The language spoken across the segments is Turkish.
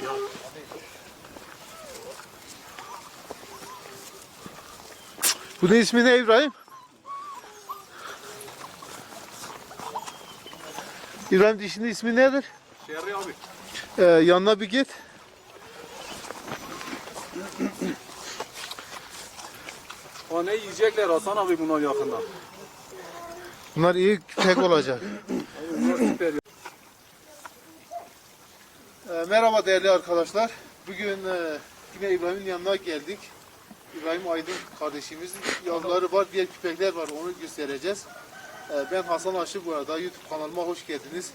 çek abi. Bunun ismi ne İbrahim? İbrahim dişinin ismi nedir? Şerri abi. Ee, yanına bir git. O ne yiyecekler Hasan abi bunlar yakında. Bunlar iyi tek olacak. Bunlar süper. Ee, merhaba değerli arkadaşlar. Bugün e, yine İbrahim'in yanına geldik. İbrahim Aydın kardeşimiz yavruları var, diğer köpekler var. Onu göstereceğiz. Ee, ben Hasan Aşı bu arada. YouTube kanalıma hoş geldiniz.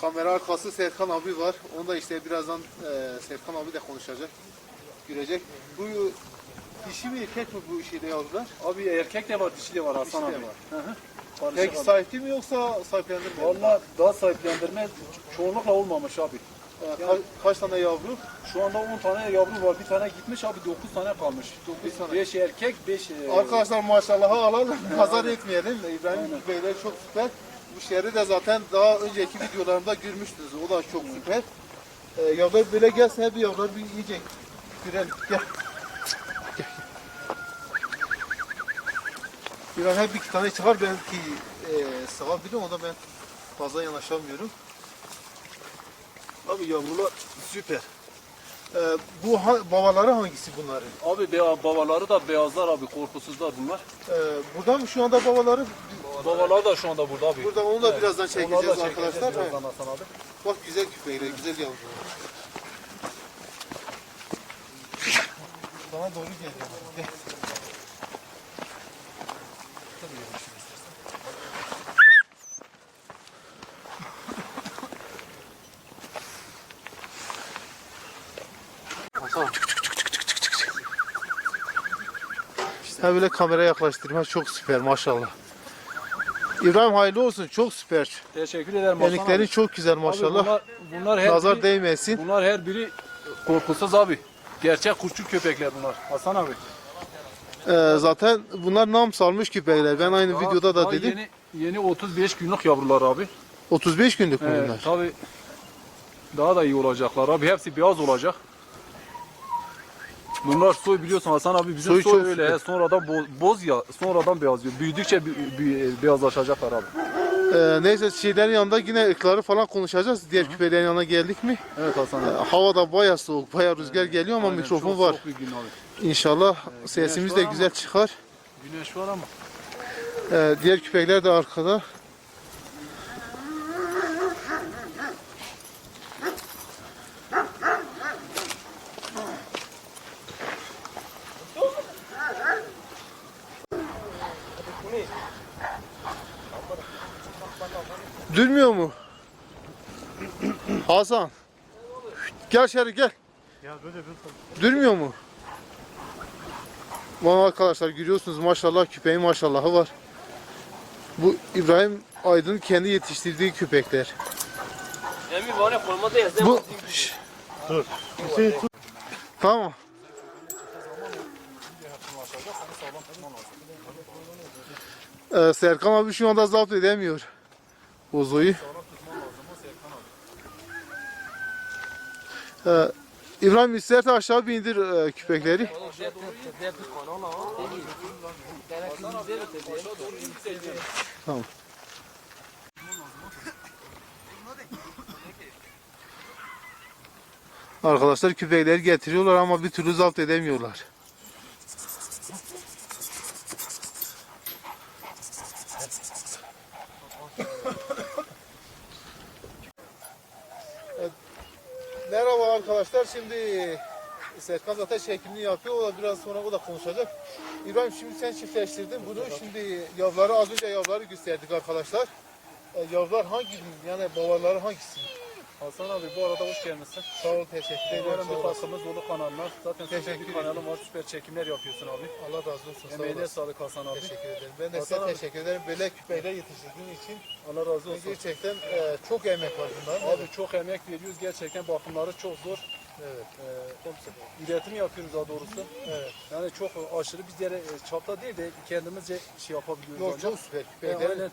Kamera arkası Serkan abi var. Onu da işte birazdan e, Serkan abi de konuşacak. Görecek. Bu dişi mi erkek mi bu şeyde yavrular? Abi erkek de var, dişi de var Hasan Dişi de abi. var. Hı abi. sahipli mi yoksa sahiplendirme? mi? Valla daha sahiplendirme çoğunlukla olmamış abi. Ee, ka- kaç tane yavru? Şu anda 10 tane yavru var. Bir tane gitmiş abi 9 tane kalmış. 9 tane. 5 erkek, e, 5 Arkadaşlar maşallahı alalım, nazar etmeyelim. İbrahim Beyler çok süper. Bu şehri de zaten daha önceki videolarımda görmüştünüz. O da çok süper. Ee, yavrular böyle gelsin hep yavrular bir yiyecek. Görelim. Gel. İbrahim hep bir iki tane çıkar belki e, sığabilir o da ben fazla yanaşamıyorum. Abi yavrular süper. Ee, bu ha- babaları hangisi bunların? Abi be- babaları da beyazlar abi korkusuzlar bunlar. Ee, burada mı şu anda babaları? Babalar da şu anda burada abi. Burada onu da birazdan Onları çekeceğiz da çekeceğiz arkadaşlar. birazdan Evet. Hasan abi. Bak güzel küpeyle, güzel yavrular. Bana doğru geliyor. Gel. Ha böyle kamera yaklaştırma çok süper maşallah. İbrahim hayırlı olsun çok süper. Teşekkür ederim Hasan abi. çok güzel Abi maşallah. bunlar, bunlar her Nazar biri, değmesin. bunlar her biri korkusuz abi. Gerçek kurtçu köpekler bunlar. Hasan abi. Ee, zaten bunlar nam salmış küpeler. Ben aynı Daha- videoda da daha dedim. Yeni, yeni 35 günlük yavrular abi. 35 günlük mü Evet, bunlar? tabii daha da iyi olacaklar abi. Hepsi beyaz olacak. Bunlar soy biliyorsun Hasan abi bizim soy, çok öyle. he, Sonradan boz, boz ya sonradan beyazlıyor. Büyüdükçe beyazlaşacaklar abi. Ee, neyse şeylerin yanında yine ırkları falan konuşacağız. Diğer küpelerin yanına geldik mi? Evet Hasan Ee, abi. hava da baya soğuk, baya rüzgar geliyor ama Aynen, mikrofon çok var. bir gün abi. İnşallah sesimiz var de ama- güzel çıkar. Güneş var ama. Ee, diğer küpekler de arkada. Durmuyor mu? Hasan. Gel içeri gel. Durmuyor mu? Valla arkadaşlar görüyorsunuz maşallah küpeğin maşallahı var. Bu İbrahim Aydın kendi yetiştirdiği köpekler. Emi var ya formada yazdım. Bu Şş. Tamam. Ee, Serkan abi şu anda zapt edemiyor. Bozoyu. Ee, İbrahim isterse aşağı bir indir e, küpekleri. Tamam. Arkadaşlar küpekleri getiriyorlar ama bir türlü zapt edemiyorlar. Evet. Merhaba arkadaşlar. Şimdi Serkan zaten çekimini yapıyor. O da biraz sonra o da konuşacak. İbrahim şimdi sen çiftleştirdin bunu. Şimdi yavruları az önce yavruları gösterdik arkadaşlar. E, yavrular hangi yani babaları hangisi? Hasan abi bu arada hoş gelmişsin. Sağ ol teşekkür ederim. Sağ bir olasın. katkımız dolu kanalına. Zaten Teşekkür bir kanalım var. Süper çekimler yapıyorsun abi. Allah razı olsun. Emeğine sağlık Hasan abi. Teşekkür ederim. Ben de Hasan size abi. teşekkür ederim. Böyle küpeyle yetiştirdiğin için Allah razı olsun. gerçekten e, çok emek var bunların. Abi çok emek veriyoruz. Gerçekten bakımları çok zor. Evet. Ee, üretim yapıyoruz daha doğrusu. Evet. Yani çok aşırı biz yere e, çapta değil de kendimizce şey yapabiliyoruz. Yok çok süper E, küpelerin. aynen.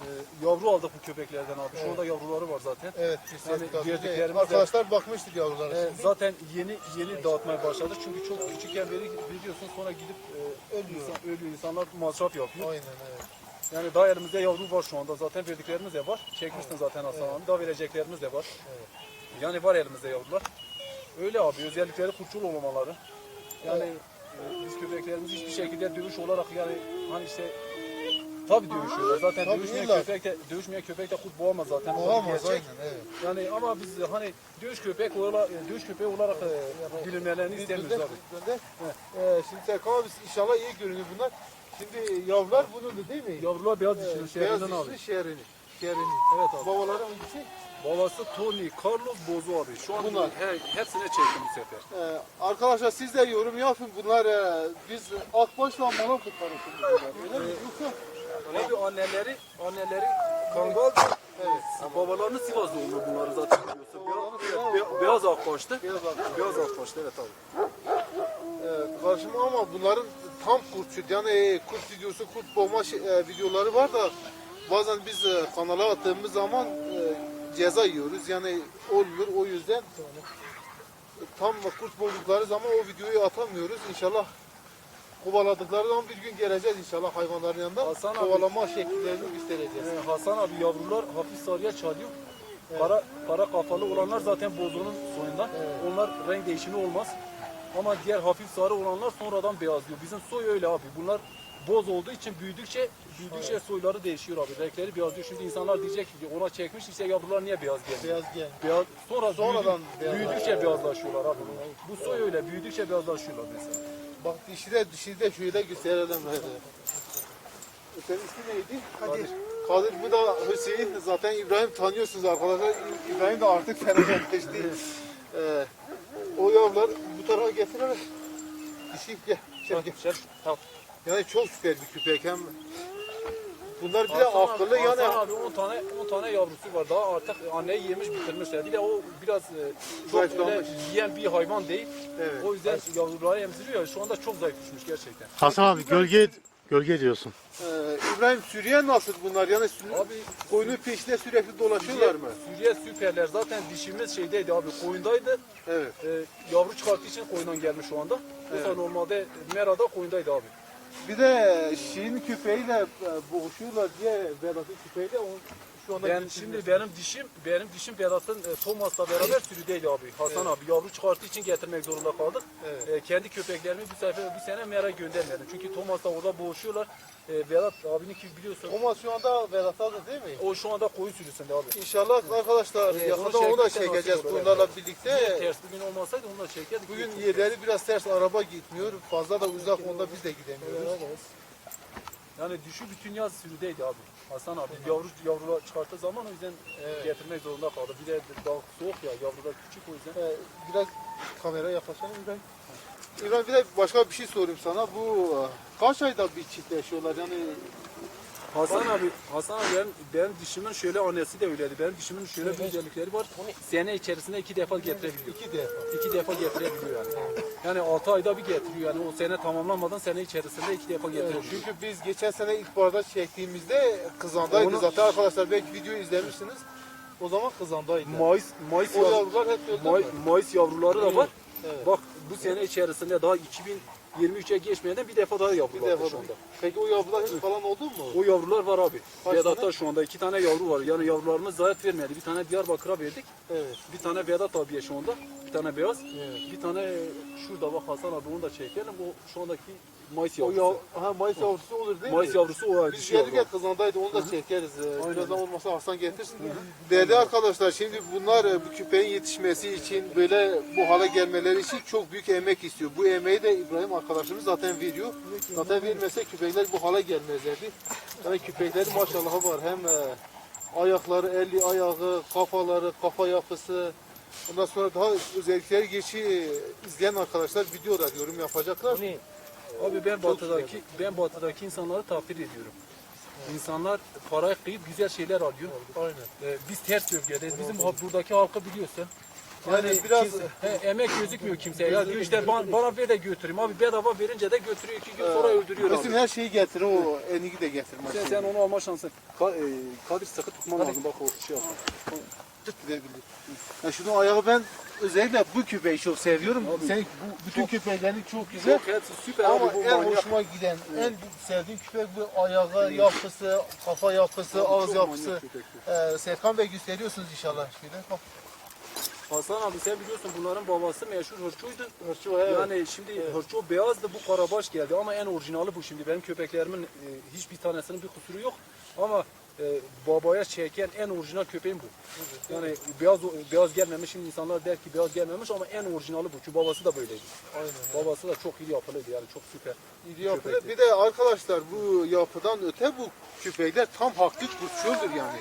e, yavru aldık bu köpeklerden abi. Şu anda yavruları var zaten. Evet. Yani Yani Arkadaşlar bakmıştık yavrulara. E, zaten yeni yeni dağıtmaya başladık. Çünkü çok küçükken beri biliyorsun sonra gidip e, ölüyor. Insan, ölüyor. insanlar masraf yapıyor. Aynen evet. Yani daha elimizde yavru var şu anda. Zaten verdiklerimiz de var. Çekmiştin zaten Hasan abi. Daha vereceklerimiz de var. Yani var elimizde yavrular. Öyle abi. Özellikleri kurtçul olmamaları. Yani e, biz köpeklerimiz hiçbir şekilde dövüş olarak yani hani işte tabii dövüşüyorlar. Zaten Tabii, dövüşmeyen illa. köpek de dövüşmeyen köpek de kurt boğamaz zaten. O da bir Olamaz gerçek. aynen evet. Yani ama biz hani dövüş köpek olarak dövüş köpeği olarak e, bilinmelerini istemiyoruz Gönder, abi. Ee, şimdi Serkan abi inşallah iyi görünüyor bunlar. Şimdi yavrular bunun da değil mi? Yavrular beyaz Ee, dişili beyaz abi. dişli şehrini. Şehrini. Evet abi. Babaları hangisi? Babası Tony, Carlos Bozo abi. Şu an Bunlar. he, hepsine çektim bu sefer. Ee, arkadaşlar siz de yorum yapın. Bunlar e, biz Akbaş'la karışımız bunlar. Öyle mi? Yoksa Abi anneleri, anneleri Kangal, evet. babalarını Sivas doğumlu bunları zaten biliyorsun. Beyaz, be- beyaz akbaştı. biraz akbaş. Beyaz akbaştı evet abi. Evet, karşıma ama bunların tam kurtçu yani e, kurt videosu, kurt boğma şey- e, videoları var da bazen biz e, kanala attığımız zaman e, ceza yiyoruz. Yani olmuyor o yüzden e, tam kurt buldukları zaman o videoyu atamıyoruz. İnşallah kovaladıkları zaman bir gün geleceğiz inşallah hayvanların yanında. Hasan abi- Kovalama şekillerini göstereceğiz. Ee, Hasan abi yavrular hafif sarıya çalıyor. Para, para kafalı olanlar zaten bozunun soyundan. Onlar renk değişimi olmaz. Ama diğer hafif sarı olanlar sonradan beyazlıyor. Bizim soy öyle abi. Bunlar boz olduğu için büyüdükçe büyüdükçe soyları değişiyor abi. Renkleri beyazlıyor. Şimdi insanlar diyecek ki ona çekmiş işte yavrular niye beyaz geldi? Beyaz gel. Beyaz, sonra Sonradan büyüdük- büyüdükçe beyazlaşıyorlar abi. Bu soy öyle büyüdükçe beyazlaşıyorlar mesela. Bak dişi de dişi de şöyle gösterelim. Hadi. Senin ismin neydi? Kadir. Kadir bu da Hüseyin. Zaten İbrahim tanıyorsunuz arkadaşlar. İ- İbrahim de artık fenomenleşti. ee, o yavrular bu tarafa getirerek dişi gel. Gel, gel. Tamam. Yani çok süper bir köpek hem Bunlar bir de Hasan abi- akıllı yani Hasan abi 10 tane 10 tane yavrusu var. Daha artık anneyi yemiş bitirmişler. Bir de o biraz e, çok Zayıflamış. öyle yiyen bir hayvan değil. Evet. O yüzden yavruları emziriyor. Şu anda çok zayıf düşmüş gerçekten. Hasan abi gölge gölge diyorsun. Ee, İbrahim Suriye nasıl bunlar? Yani sü- Abi koyunun peşinde sürekli dolaşıyorlar mı? Suriye süperler. Zaten dişimiz şeydeydi abi koyundaydı. Evet. E, yavru çıkarttığı için koyundan gelmiş şu anda. Yoksa normalde Mera'da koyundaydı abi. Bir de Şirin köpeğiyle e, boğuşuyorlar diye Vedat'ın köpeğiyle onu şu anda Ben şimdi benim dişim benim dişim Berat'ın e, Thomas'la beraber sürüdeydi abi. Hasan abi yavru çıkarttığı için getirmek zorunda kaldık. Evet. E, kendi köpeklerimi bu sefer bu sene Mera göndermedim. Çünkü Thomas'la orada boğuşuyorlar. E, Berat abinin ki biliyorsun. Thomas şu anda Vedat'ta da değil mi? O şu anda koyun sürüsünde abi. İnşallah arkadaşlar Evet, yakında onu da çekeceğiz bunlarla evet. birlikte. Eğer ters bugün olmasaydı onu da çekerdik. Bugün yerleri biraz ters araba gitmiyor. Fazla da uzak onda biz de gidemiyoruz. Yani düşü bütün yaz sürüdeydi abi. Hasan abi yavru yavrular çıkarttığı zaman o yüzden getirmek zorunda kaldı. Bir de daha soğuk ya yavrular küçük o yüzden. Ee, biraz kamera yaklaşalım İbrahim. İbrahim bir de başka bir şey sorayım sana. Bu e, kaç ayda bir çiftleşiyorlar? Yani Hasan abi, Hasan abi benim, benim dişimin şöyle annesi de öyleydi. Benim dişimin şöyle bir özellikleri var. Sene içerisinde iki defa getirebiliyor. iki defa. İki defa getirebiliyor yani. Yani altı ayda bir getiriyor yani o sene tamamlanmadan sene içerisinde iki defa Evet, getirebiliyor. çünkü biz geçen sene ilk barda çektiğimizde kızandaydı. Onu- Zaten arkadaşlar belki videoyu izlemişsiniz. O zaman kızandaydı. Mayıs, Mayıs, o yavru, yavrular hep May? Mayıs yavruları da var. Evet. Bak bu sene içerisinde daha 2023'e geçmeden bir defa daha yavru var şu anda. Peki o yavrular hiç falan oldu mu? O yavrular var abi. Kaç Vedat'ta tane? şu anda iki tane yavru var. Yani yavrularımız zayiat vermedi. Bir tane Diyarbakır'a verdik. Evet. Bir tane Vedat abiye şu anda. Bir tane beyaz. Evet. Bir tane şurada bak Hasan abi onu da çekelim. O şu andaki Mayıs O yavrusu. yav ha, Mayıs yavrusu olur değil Mayıs mi? yavrusu o ay Biz dişi yavru. gelirken kızandaydı onu da çekeriz. Ee, Aynen. Birazdan olmasa Hasan getirsin. Değerli arkadaşlar şimdi bunlar e, bu köpeğin yetişmesi için böyle bu hale gelmeleri için çok büyük emek istiyor. Bu emeği de İbrahim arkadaşımız zaten veriyor. Zaten vermese köpekler bu hale gelmezlerdi. Yani köpeklerin maşallahı var. Hem e, ayakları, eli ayağı, kafaları, kafa yapısı. Ondan sonra daha özellikleri geçi izleyen arkadaşlar videoda yorum yapacaklar. Abi ben batıdaki ben batıdaki insanları takdir ediyorum. İnsanlar parayı kıyıp güzel şeyler alıyor. Aynen. Ee, biz ters bölgedeyiz. Bizim ha- buradaki halkı biliyorsun. Yani Yani biraz- kimse- he, emek gözükmüyor kimseye. Ya diyor işte bana, bana ver de götüreyim. Abi bedava verince de götürüyor. iki gün sonra öldürüyor abi. her şeyi getir o enigi de getirmez. Sen, sen onu alma şansın. Ka, e, Kadir sıkı tutman lazım. Bak o şey yapma. gidebilir. Ya şunu ayağı ben özellikle bu köpeği çok seviyorum. Sen bu bütün köpeklerin çok güzel. Çok hepsi süper Ama abi bu en manyak. hoşuma giden, en sevdiğim köpek bu ayağı, yapısı, kafa yapısı, ağız çok yapısı. Ee, Serkan Bey gösteriyorsunuz inşallah. Şöyle bak. Hasan abi sen biliyorsun bunların babası meşhur hırçıydı. Hırçı, evet. Yani şimdi hırçı beyazdı bu karabaş geldi ama en orijinali bu şimdi. Benim köpeklerimin e, hiçbir tanesinin bir kusuru yok. Ama e, babaya çeken en orijinal köpeğim bu. Yani beyaz beyaz gelmemiş şimdi insanlar der ki beyaz gelmemiş ama en orijinali bu. Çünkü babası da böyleydi. Babası da çok iyi yapılıydı yani çok süper. İri yapılı. Bir de arkadaşlar bu yapıdan öte bu köpekler tam haklı kurtçuldür yani.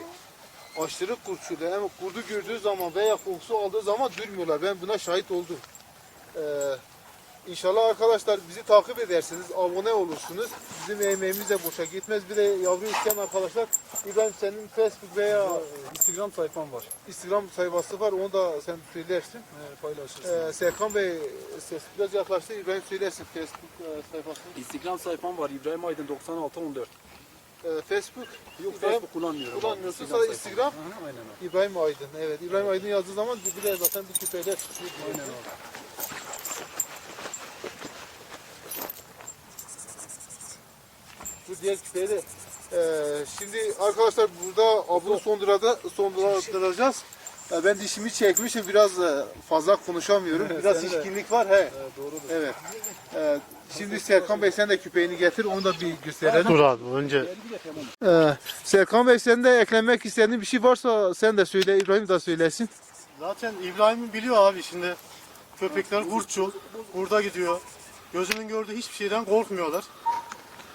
Aşırı kurtçudur. Hem kurdu gördüğü zaman veya kokusu aldığı zaman durmuyorlar. Ben buna şahit oldum. Ee, inşallah arkadaşlar bizi takip edersiniz. Abone olursunuz. Bizim emeğimiz de boşa gitmez. Bir de yavru isteyen arkadaşlar İbrahim senin Facebook veya Instagram sayfam var. Instagram sayfası var. Onu da sen söylersin. E, paylaşırsın. Ee, Serkan Bey ses biraz yaklaştı. İbrahim söylersin Facebook e, sayfasını. Instagram sayfam var İbrahim Aydın 9614. Ee, Facebook Yok İbrahim- Facebook kullanmıyorum. kullanmıyorsun. Instagram Sadece sayfam. Instagram. Hı Aynen. İbrahim Aydın. Evet. İbrahim Aydın yazdığı zaman bir de zaten bir küpeyle çıkıyor. Aynen abi. Bu diğer küpeyle. Ee, şimdi arkadaşlar burada abunu sondurada sonduracağız. Ee, ben dişimi çekmişim. Biraz e, fazla konuşamıyorum. Biraz de. şişkinlik var. He. Evet, doğrudur. Evet. Ee, şimdi Serkan Bey sen de küpeğini getir. Onu da bir gösterelim. Dur abi önce. Ee, Serkan Bey sen de eklemek istediğin bir şey varsa sen de söyle. İbrahim de söylesin. zaten İbrahim'i biliyor abi şimdi. Köpekler kurtçul, burada gidiyor. Gözünün gördüğü hiçbir şeyden korkmuyorlar.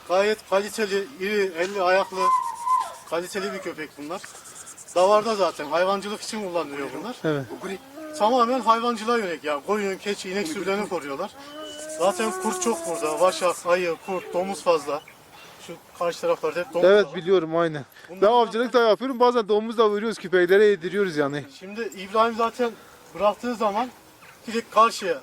Gayet kaliteli, iri, elli ayaklı, kaliteli bir köpek bunlar. Davarda zaten hayvancılık için kullanılıyor bunlar. Evet. Tamamen hayvancılığa yönelik yani koyun, keçi, inek sürülerini koruyorlar. Zaten kurt çok burada. Vaşak, ayı, kurt, domuz fazla. Şu karşı taraflarda hep domuz Evet var. biliyorum aynen. Ben Bunlar avcılık da yapıyorum. Bazen domuz da veriyoruz küpeklere yediriyoruz yani. Şimdi İbrahim zaten bıraktığı zaman direkt karşıya.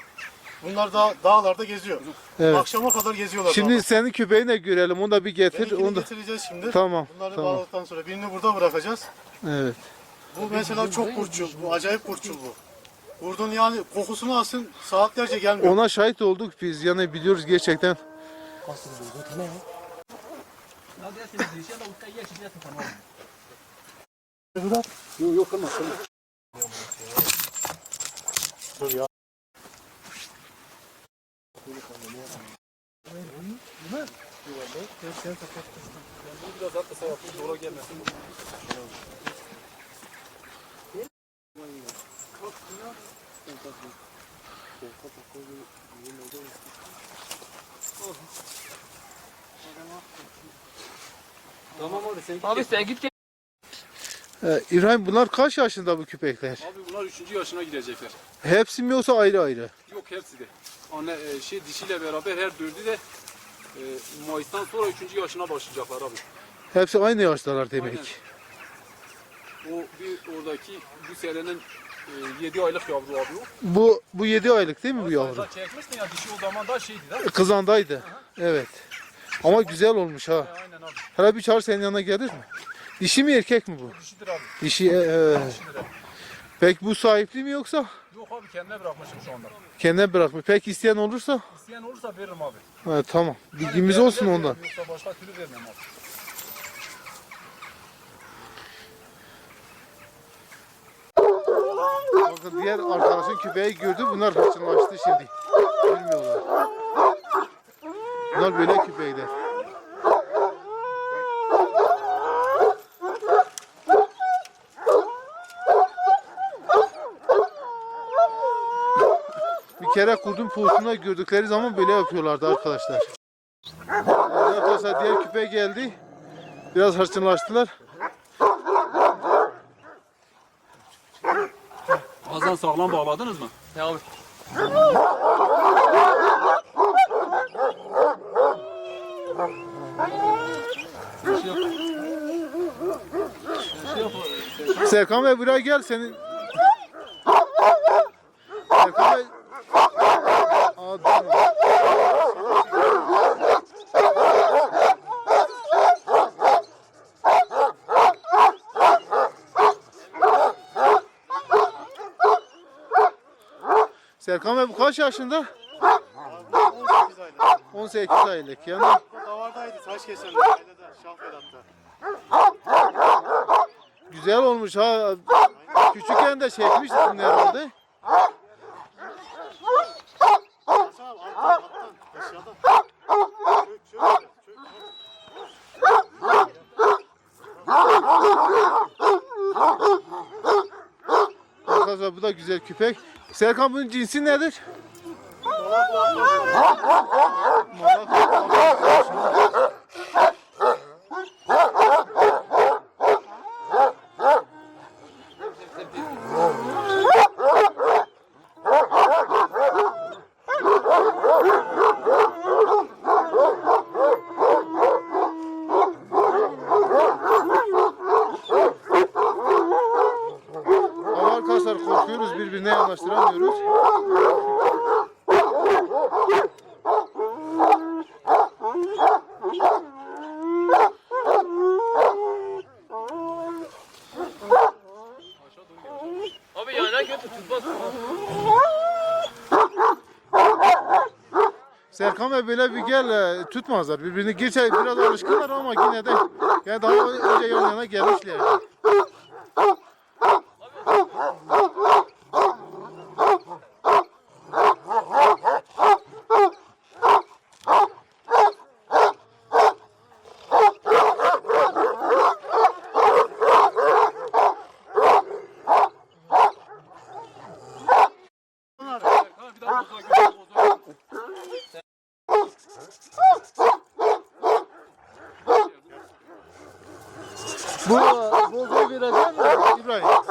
Bunlar da dağlarda geziyor. Evet. Akşama kadar geziyorlar. Şimdi dağlarda. senin küpeğini de görelim. Onu da bir getir. Benimkini Onu da... getireceğiz şimdi. Tamam. Bunları Tamam. bağladıktan sonra birini burada bırakacağız. Evet. Bu mesela çok kurtçul. Bu acayip kurtçul bu. Kurdun yani kokusunu alsın saatlerce gelmiyor. Ona şahit olduk biz. Yani biliyoruz gerçekten. Yok yok kırma kırma. Dur ya. Biraz yapayım gelmesin. Tamam abi sen git. Abi sen git gel. Ee, İbrahim bunlar kaç yaşında bu köpekler? Abi bunlar 3. yaşına girecekler. Hepsi mi yoksa ayrı ayrı? Yok hepsi de. Anne e, şey dişiyle beraber her dördü de Mayıs'tan sonra 3. yaşına başlayacaklar abi. Hepsi aynı yaştalar demek. Aynen. O bir oradaki bu senenin 7 aylık yavru abi o. Bu bu 7 aylık değil mi bu yavru? Sen çekmiştin ya dişi o zaman da şeydi değil mi? Kızandaydı. Evet. Ama güzel olmuş ha. E, Aynen abi. Hele bir çağır senin yanına gelir mi? Dişi mi erkek mi bu? Dişidir abi. Dişi. e, e. Dişidir abi. Peki bu sahipli mi yoksa Yok abi kendine bırakmışım şu anda. kendine bırakmış? Peki isteyen olursa? İsteyen olursa veririm abi. Ha, tamam. Bilgimiz Yani olsun ondan. Yoksa başka türlü vermem abi. Bakın diğer arkadaşın küpeyi gördü. Bunlar hırçınlaştı şimdi. Bilmiyorlar. Bunlar böyle küpeyler. Kere kurdun poğusunda gördükleri zaman böyle yapıyorlardı arkadaşlar. Arkadaşlar diğer küpe geldi. Biraz hırçınlaştılar. Azan sağlam bağladınız mı? Ya abi. Serkan Bey buraya gel senin. Serkan Bey bu kaç yaşında? Abi 18 aylık. 18 aylık. Yani Davardaydı taş kesenler. Ailede Şahvedat'ta. güzel olmuş ha. Küçükken de çekmiştin herhalde. Aşağı abi alttan alttan. Aşağıda. Çök çök. çök. Arkadaşlar bu da güzel küpek. Serkan bunun cinsi nedir? Ama Serkan Bey böyle bir gel tutmazlar birbirini. Gerçi biraz alışkınlar ama yine de yani daha önce yan yana gelmişler. Bu bozuğu verecek mi İbrahim? Al.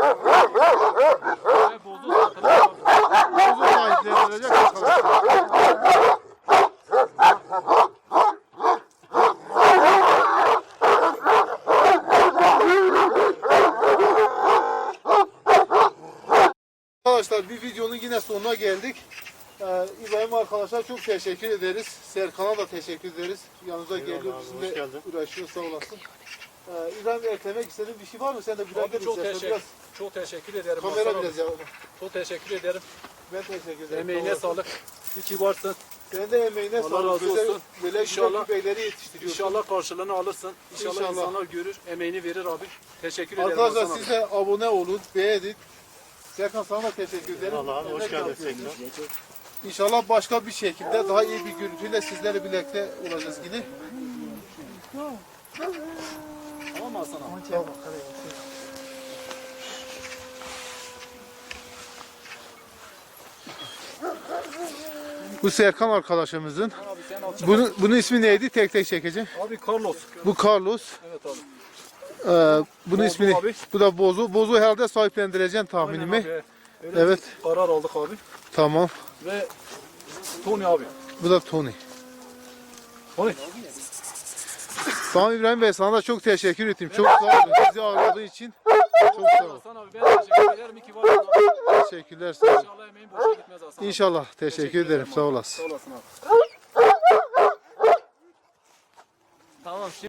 Bozuğu sahipleri verecek arkadaşlar. Arkadaşlar bir videonun yine sonuna geldik. Ee, İbrahim arkadaşlar çok teşekkür ederiz. Serkan'a da teşekkür ederiz. Yanımıza geliyor bizimle uğraşıyor sağ olasın. Ee, İbrahim eklemek istediğin bir şey var mı? Sen de biraz Abi çok teşekkür, çok teşekkür ederim. Kamera biraz ya. Çok teşekkür ederim. Ben teşekkür ederim. Emeğine sağlık. İyi ki varsın. Senin de emeğine Allah sağlık. razı Böyle- olsun. Böyle İnşallah- güzel küpekleri yetiştiriyorsun. İnşallah karşılığını alırsın. İnşallah, İnşallah. insanlar görür, emeğini verir abi. Teşekkür ederim. Arkadaşlar Hasan abi. siz de abone olun, beğenin. Serkan sana da teşekkür ederim. Allah abi hoş geldin tekrar. İnşallah başka bir şekilde daha iyi bir görüntüyle sizlerle birlikte olacağız yine. Tamam mı Hasan abi? Bu Serkan arkadaşımızın. Abi sen al. Bunun, bunun ismi neydi? Tek tek çekeceğim. Abi Carlos. Bu Carlos. Evet abi. Ee, bunun Bozo ismini. abi. Bu da Bozu. Bozu herhalde sahiplendireceğim tahminimi. Aynen abi. Öyle Evet. bir karar aldık abi. Tamam. Ve Tony abi. Bu da Tony. Tony. Tamam İbrahim Bey sana da çok teşekkür ettim. Çok sağ olun. Bizi ağırladığı için çok sağ olun. Teşekkürler. Sağ. İnşallah emeğin boşa gitmez Hasan abi. İnşallah. Teşekkür, ederim. Sağ olasın. Sağ olasın abi. Tamam şimdi.